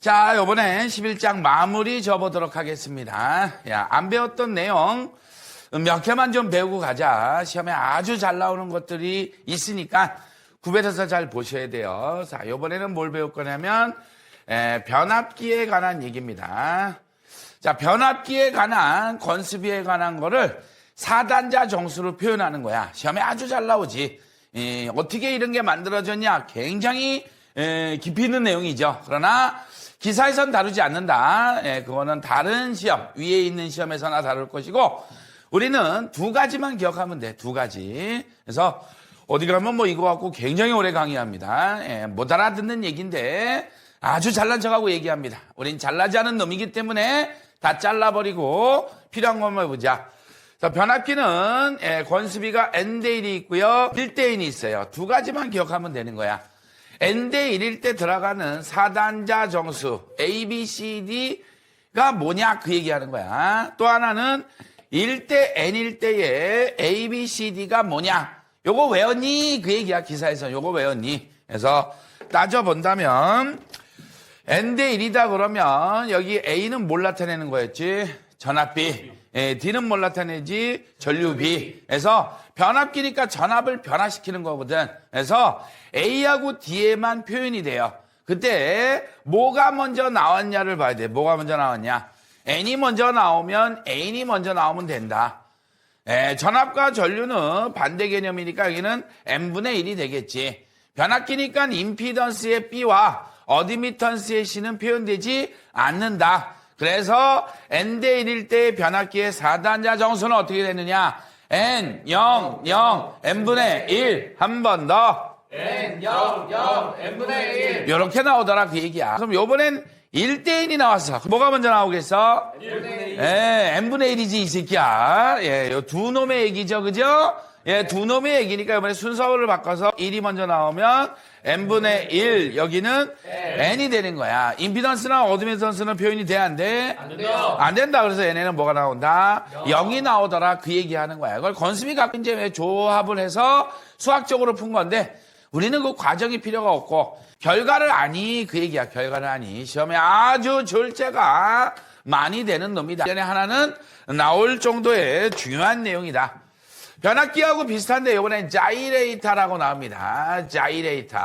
자, 요번에 11장 마무리 접어보도록 하겠습니다. 야, 안 배웠던 내용 몇 개만 좀 배우고 가자. 시험에 아주 잘 나오는 것들이 있으니까 구별해서 잘 보셔야 돼요. 자, 요번에는 뭘 배울 거냐면, 에, 변압기에 관한 얘기입니다. 자, 변압기에 관한, 건습비에 관한 거를 사단자 정수로 표현하는 거야. 시험에 아주 잘 나오지. 이, 어떻게 이런 게 만들어졌냐? 굉장히 에, 깊이 있는 내용이죠. 그러나 기사에선 다루지 않는다. 예, 그거는 다른 시험, 위에 있는 시험에서나 다룰 것이고, 우리는 두 가지만 기억하면 돼. 두 가지. 그래서 어디 가면 뭐 이거 갖고 굉장히 오래 강의합니다. 예, 못 알아듣는 얘기인데 아주 잘난 척하고 얘기합니다. 우린 잘나지 않은 놈이기 때문에 다 잘라버리고 필요한 것만 보자. 자, 변압기는 예, 권수비가 N대 1이 있고요. 1대 1이 있어요. 두 가지만 기억하면 되는 거야. N대 1일 때 들어가는 사단자 정수 A, B, C, D가 뭐냐 그 얘기하는 거야. 또 하나는 1대 N일 때의 A, B, C, D가 뭐냐. 요거 외웠니? 그 얘기야 기사에서 요거 외웠니? 그래서 따져본다면 N대 1이다 그러면 여기 A는 뭘 나타내는 거였지? 전압비. 예, D는 뭘 나타내지? 전류비. 그래서 변압기니까 전압을 변화시키는 거거든. 그래서 A하고 D에만 표현이 돼요. 그때 뭐가 먼저 나왔냐를 봐야 돼. 뭐가 먼저 나왔냐? N이 먼저 나오면 N이 먼저 나오면 된다. 예, 전압과 전류는 반대 개념이니까 여기는 n분의 1이 되겠지. 변압기니까 임피던스의 B와 어드미턴스의 C는 표현되지 않는다. 그래서 n대 1일 때 변압기의 4단자 정수는 어떻게 되느냐? n 0 0 n분의 1 한 번 더. n 0 0 n분의 1 이렇게 나오더라 그 얘기야. 그럼 요번엔 1대1이 나왔어. 뭐가 먼저 나오겠어? 1분의 1 예, n분의 1이지 이 새끼야. 예, 요 두 놈의 얘기죠, 그죠? 예, 두 놈의 얘기니까 이번에 순서를 바꿔서 1이 먼저 나오면 n분의 1 여기는 n이 되는 거야. 임피던스나 어드미턴스는 표현이 돼안 돼? 안 된다. 그래서 얘네는 뭐가 나온다? 0이 나오더라. 그 얘기하는 거야. 그걸 건수미 갖고 이제 왜 조합을 해서 수학적으로 푼 건데 우리는 그 과정이 필요가 없고 결과를 아니 그 얘기야. 결과를 아니 시험에 아주 절제가 많이 되는 놈이다. 얘네 하나는 나올 정도의 중요한 내용이다. 변압기하고 비슷한데 이번엔 자이레이터라고 나옵니다. 자이레이터.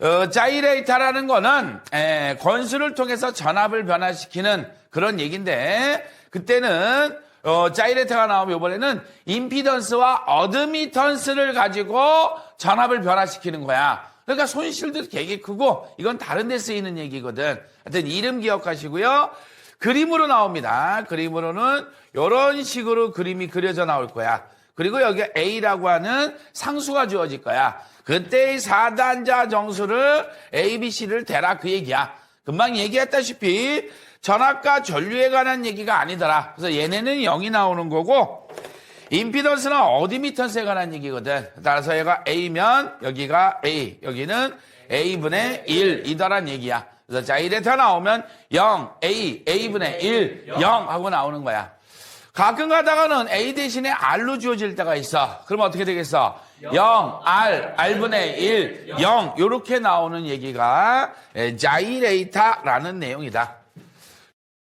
어, 자이레이터라는 거는 에, 건수를 통해서 전압을 변화시키는 그런 얘기인데 그때는 어, 자이레이터가 나오면 이번에는 임피던스와 어드미턴스를 가지고 전압을 변화시키는 거야. 그러니까 손실도 되게 크고 이건 다른 데 쓰이는 얘기거든. 하여튼 이름 기억하시고요. 그림으로 나옵니다. 그림으로는 이런 식으로 그림이 그려져 나올 거야. 그리고 여기 A라고 하는 상수가 주어질 거야. 그때의 4단자 정수를 A, B, C를 대라 그 얘기야. 금방 얘기했다시피 전압과 전류에 관한 얘기가 아니더라. 그래서 얘네는 0이 나오는 거고 임피던스나 어디미턴스에 관한 얘기거든. 따라서 얘가 A면 여기가 A, 여기는 A분의 1이다란 얘기야. 그래서 자이레터 나오면 0, A, A분의 1, 0 하고 나오는 거야. 가끔 가다가는 A 대신에 R로 주어질 때가 있어. 그럼 어떻게 되겠어? 0, R, R분의 1, 0 이렇게 나오는 얘기가 자이레이터라는 내용이다.